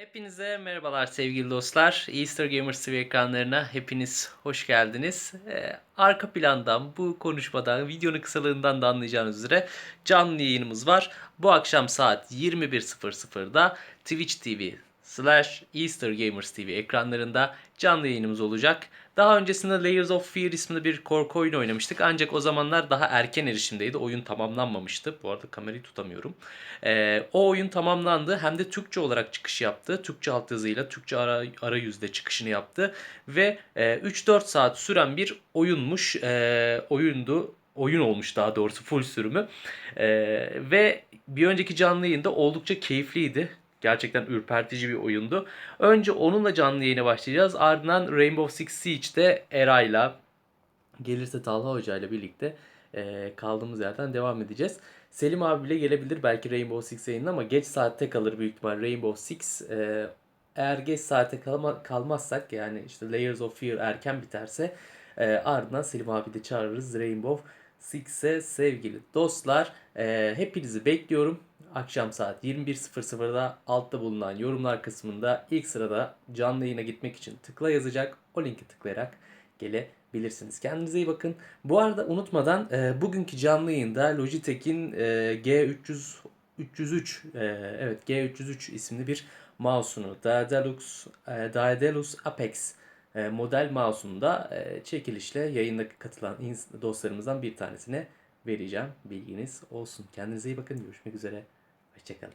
Hepinize merhabalar sevgili dostlar. Easter Gamers TV ekranlarına hepiniz hoş geldiniz. Ee, arka plandan, bu konuşmadan, videonun kısalığından da anlayacağınız üzere canlı yayınımız var. Bu akşam saat 21.00'da Twitch TV slash Easter Gamers TV ekranlarında canlı yayınımız olacak. Daha öncesinde Layers of Fear isimli bir korku oyunu oynamıştık. Ancak o zamanlar daha erken erişimdeydi. Oyun tamamlanmamıştı. Bu arada kamerayı tutamıyorum. Ee, o oyun tamamlandı. Hem de Türkçe olarak çıkış yaptı. Türkçe altyazıyla Türkçe ara, arayüzde çıkışını yaptı. Ve e, 3-4 saat süren bir oyunmuş. E, oyundu. Oyun olmuş daha doğrusu full sürümü. E, ve bir önceki canlı yayında oldukça keyifliydi. Gerçekten ürpertici bir oyundu. Önce onunla canlı yayına başlayacağız. Ardından Rainbow Six Siege'de Eray'la gelirse Talha Hoca ile birlikte e, kaldığımız yerden devam edeceğiz. Selim abi bile gelebilir belki Rainbow Six yayında ama geç saatte kalır büyük ihtimal Rainbow Six. E, eğer geç saate kalma, kalmazsak yani işte Layers of Fear erken biterse e, ardından Selim abi de çağırırız Rainbow Six'e sevgili dostlar. E, hepinizi bekliyorum. Akşam saat 21.00'da altta bulunan yorumlar kısmında ilk sırada canlı yayına gitmek için tıkla yazacak. O linki tıklayarak gelebilirsiniz. Kendinize iyi bakın. Bu arada unutmadan e, bugünkü canlı yayında Logitech'in e, G300 303 e, evet G303 isimli bir mouse'unu Daedalus e, Daedalus Apex e, model mouse'unu e, çekilişle yayında katılan dostlarımızdan bir tanesine vereceğim. Bilginiz olsun. Kendinize iyi bakın. Görüşmek üzere. Hoşçakalın.